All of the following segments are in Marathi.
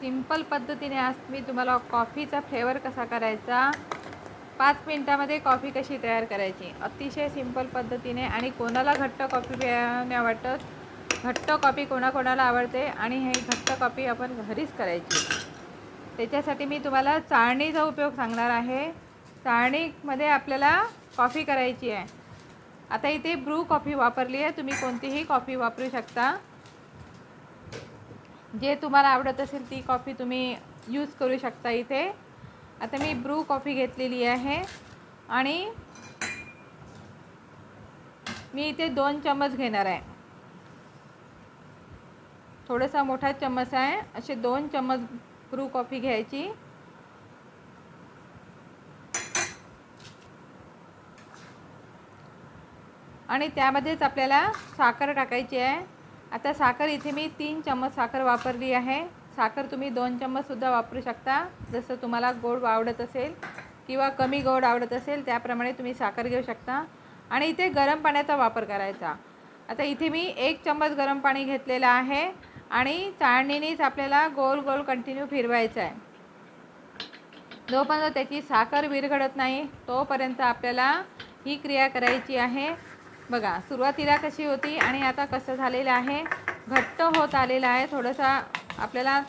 सिंपल पद्धतीने आज मी तुम्हाला कॉफीचा फ्लेवर कसा करायचा पाच मिनटामध्ये कॉफी कशी तयार करायची अतिशय सिंपल पद्धतीने आणि कोणाला घट्ट कॉफी प्याने आवडतं घट्ट कॉफी कोणाकोणाला आवडते आणि हे घट्ट कॉफी आपण घरीच करायची. त्याच्यासाठी मी तुम्हाला चाळणीचा उपयोग सांगणार आहे. चाळणीमध्ये आपल्याला कॉफी करायची आहे. आता इथे ब्रू कॉफी वापरली आहे तुम्ही कोणतीही कॉफी वापरू शकता. जे तुम्हाला आवडत असेल ती कॉफी तुम्ही यूज करू शकता इथे. आता मी ब्रू कॉफी घेतलेली आहे. आणि मी इथे दोन चम्मच घेणार आहे. थोडासा मोठा चम्मच आहे. असे दोन चम्मच ब्रू कॉफी घ्यायची. आणि त्यामध्येच आपल्याला साखर टाकायची आहे. आता साखर इथे मी तीन चम्मच साखर वापरली आहे. साखर तुम्ही दोन चम्मचसुद्धा वापरू शकता. जसं तुम्हाला गोड आवडत असेल किंवा कमी गोड आवडत असेल त्याप्रमाणे तुम्ही साखर घेऊ शकता. आणि इथे गरम पाण्याचा वापर करायचा. आता इथे मी एक चम्मच गरम पाणी घेतलेलं आहे आणि चाळणीनेच आपल्याला गोल गोल कंटिन्यू फिरवायचं आहे. जोपर्यंत त्याची साखर विरघडत नाही तोपर्यंत आपल्याला ही क्रिया करायची आहे. बघा सुरुवातीला कशी होती आणि आता कसं झालेलं आहे? घट्ट होत आलेलं आहे. थोडंसा आपल्याला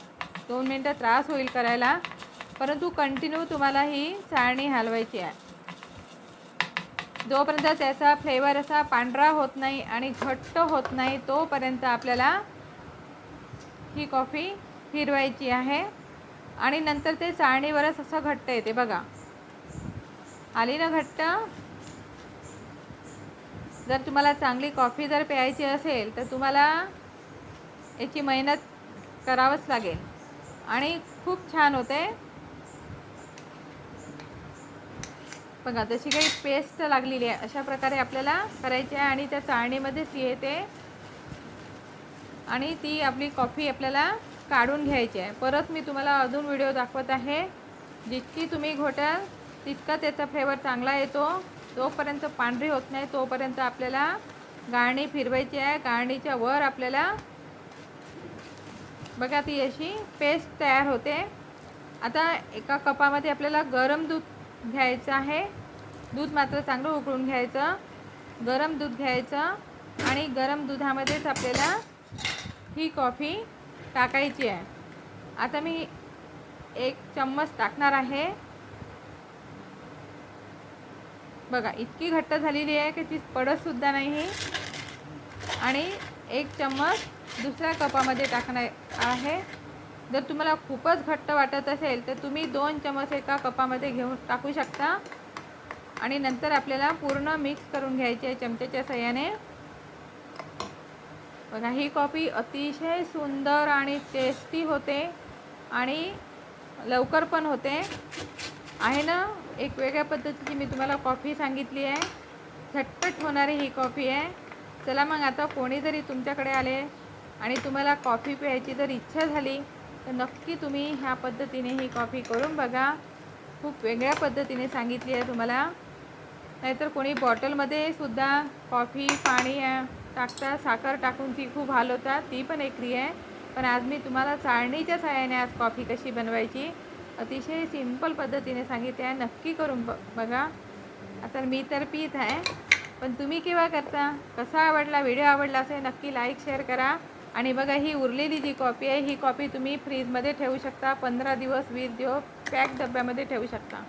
दोन मिनटं त्रास होईल करायला. परंतु कंटिन्यू तुम्हाला ही चाळणी हलवायची आहे. जोपर्यंत त्याचा फ्लेवर असा पांढरा होत नाही आणि घट्ट होत नाही तोपर्यंत आपल्याला ही कॉफी फिरवायची आहे. आणि नंतर ते चाळणीवरच असं घट्ट येते. बघा आली ना घट्ट? जर तुम्हाला चांगली कॉफी जर प्यायची असेल तर तुम्हाला याची मेहनत करावंच लागेल. आणि खूप छान होते. बघा जशी काही पेस्ट लागलेली आहे. अशा प्रकारे आपल्याला करायची आहे आणि त्या चाळणीमध्येच येते. आणि ती आपली कॉफी आपल्याला काढून घ्यायची आहे. परत मी तुम्हाला अजून व्हिडिओ दाखवत आहे. जितकी तुम्ही घोटाल तितका त्याचा फ्लेवर चांगला येतो. जोपर्यंत पांढरी होत नाही तोपर्यंत आपल्याला गाळणी फिरवायची आहे. गाळणीच्या वर आपल्याला बघा ती अशी पेस्ट तयार होते. आता एका कपामध्ये आपल्याला गरम दूध घ्यायचं आहे. दूध मात्र चांगलं उकळून घ्यायचं. गरम दूध घ्यायचं आणि गरम दुधामध्येच आपल्याला ही कॉफी टाकायची आहे. आता मी एक चम्मच टाकणार आहे. बघा इतकी घट्ट झालेली आहे की ती पडतसुद्धा नाही आणि एक चम्मच दुसऱ्या कपामध्ये टाकणार आहे. जर तुम्हाला खूपच घट्ट वाटत असेल तर तुम्ही दोन चम्मच एका कपामध्ये घेऊन टाकू शकता. आणि नंतर आपल्याला पूर्ण मिक्स करून घ्यायची आहे चमच्याच्या सहाय्याने बघा ही कॉफी अतिशय सुंदर आणि टेस्टी होते आणि लवकर पण होते. आहे ना एक वेगळ्या पद्धतीची मी तुम्हाला कॉफी सांगितली आहे. झटपट होणारी ही कॉफी आहे. चला मग आता कोणी जरी तुमच्याकडे आले आणि तुम्हाला कॉफी प्यायची जर इच्छा झाली तर नक्की तुम्ही ह्या पद्धतीने ही कॉफी करून बघा. खूप वेगळ्या पद्धतीने सांगितली आहे तुम्हाला. नाहीतर कोणी बॉटलमध्ये सुद्धा कॉफी पाणी टाकता टाकतात साखर टाकून ती खूप हलवतात ती पण एकरी आहे. पण आज मी तुम्हाला चाळणीच्या सहाय्याने आज कॉफी कशी बनवायची अतिशय सिंपल पद्धतीने सांगितले आहे. नक्की करून ब बघा. आता मी तर पीत आहे पण तुम्ही केव्हा करता? कसा आवडला? व्हिडिओ आवडला असेल नक्की लाईक शेअर करा. आणि बघा ही उरलेली जी कॉपी आहे ही कॉपी तुम्ही फ्रीजमध्ये ठेवू शकता. पंधरा दिवस वीस दिवस पॅक डब्यामध्ये ठेवू शकता.